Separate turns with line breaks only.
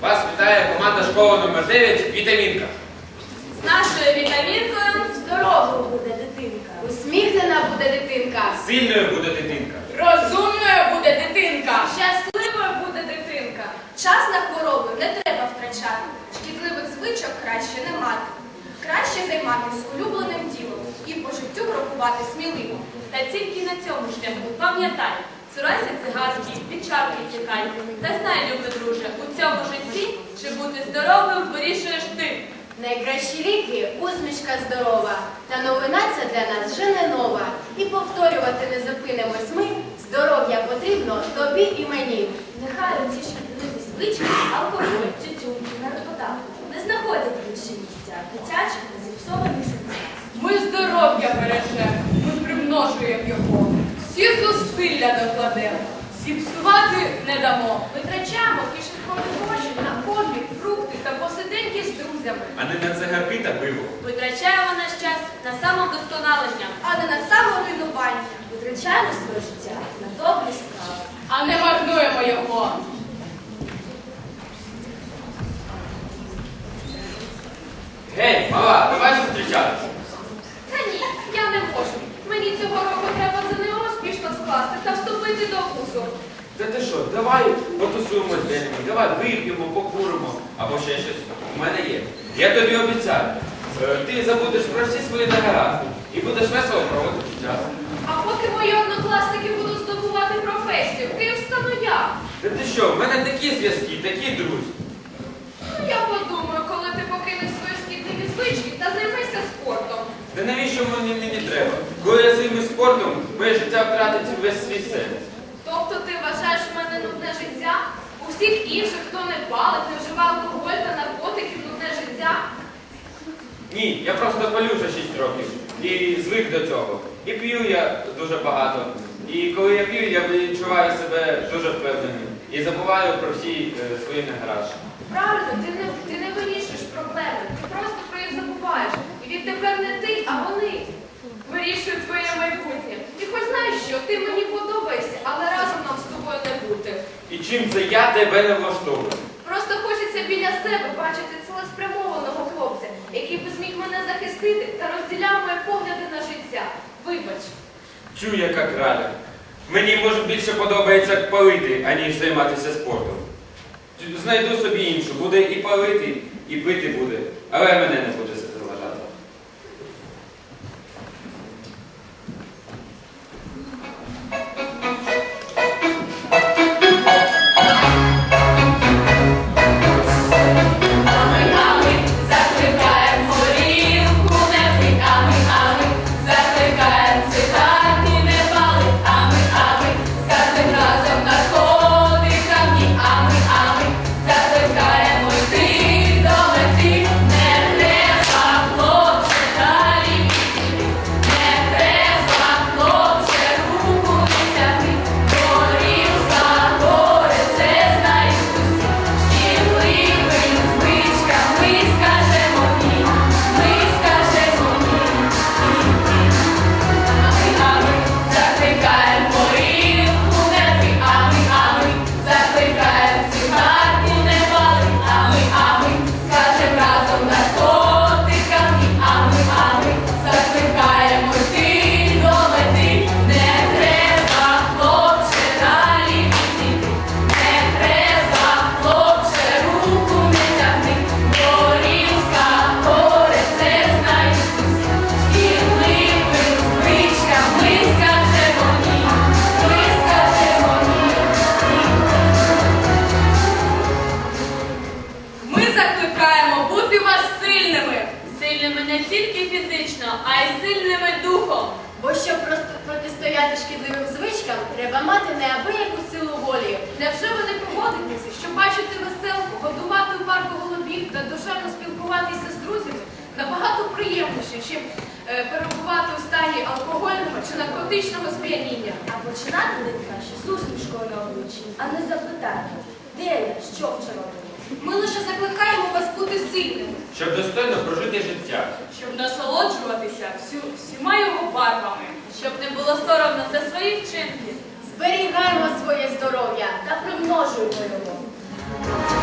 Вас вітає команда школи номер 9 Вітамінка. З нашою вітамінкою здоровою буде дитинка.
Усміхнена буде дитинка.
Сильною буде дитинка.
Розумною буде дитинка.
Щасливою буде дитинка. Час на хвороби не треба втрачати. Шкідливих звичок краще не мати. Краще займатися улюбленим ділом і по життю крокувати сміливо.
Та тільки на цьому шляху пам'ятай цурайся цигарки, від чарки тікай. Та знай, любий друже, у цьому житті, чи бути здоровим, вирішуєш ти.
Найкращі ліки усмішка здорова. Та новина ця для нас вже не нова. І повторювати не зупинимось ми. Здоров'я потрібно тобі і мені.
Нехай оці шкідливі звички, алкоголь, тютюнки, наркота не знаходять інші місця дитячих та зіпсованих серцях.
Ми здоров'я бережемо, ми примножуємо його. Всі зусилля докладемо, зіпсувати не дамо.
Витрачаємо кишенькові гроші на хобі, фрукти та посиденьки з друзями,
А не на цигарки та пиво.
Витрачаємо наш час на самовдосконалення.
а не на саморуйнування. Витрачаємо своє життя на добрі справи.
А не марнуємо його.
Гей, мала, давай зустрічатися.
Та ні, я не можу. Мені цього року треба ЗНО успішно скласти та вступити до вузу.
Та ти що, давай потусуємо з деякими, давай вип'ємо, покуримо, або ще щось. У мене є. Я тобі обіцяю. Е, Ти забудеш про всі свої негаразди і будеш весело проводити час.
А поки мої однокласники будуть здобувати професію, ким стану я?
Та ти що, в мене такі зв'язки, такі друзі.
Ну, я подумаю, коли ти покинеш свої шкідливі звички та займешся спортом.
Та навіщо мені мені треба? Коли я займусь спортом, моє життя втратить весь свій сенс.
Тобто ти вважаєш в мене нудне життя? У всіх інших, хто не палить, не вживає алкоголь та наркотиків, нудне життя?
Ні, я просто палю вже 6 років і звик до цього. І п'ю я дуже багато. І коли я п'ю, я відчуваю себе дуже впевненим і забуваю про всі е, свої негаразди.
Правильно, ти не, ти не вирішуєш проблеми, ти просто про їх забуваєш. І відтепер не ти, а вони вирішують твоє майбутнє. І хоч знаєш що, ти мені подобаєшся, але разом нам з тобою не бути.
І чим це я тебе не влаштовую?
Просто хочеться біля себе бачити цілеспрямованого хлопця, який би зміг мене захистити та розділяв мої погляди на життя. Вибач.
Чую, яка краля. Мені може більше подобається палити, аніж займатися спортом. Знайду собі іншу, буде і палити, і пити буде, але мене не буде
тільки фізично, а й сильними духом.
Бо щоб просто протистояти шкідливим звичкам, треба мати неабияку силу волі.
Невже ви не погодитеся, що бачити веселку, годувати у парку голубів та душевно спілкуватися з друзями набагато приємніше, чим е, перебувати у стані алкогольного чи наркотичного сп'яніння?
А починати найкраще з усмішкою на обличчі, а не запитання, де я, що вчора було.
Ми лише закликаємо вас бути сильними,
щоб достойно прожити життя,
щоб насолоджуватися всю, всіма його барвами,
щоб не було соромно за свої вчинки.
Зберігаємо своє здоров'я та примножуємо його.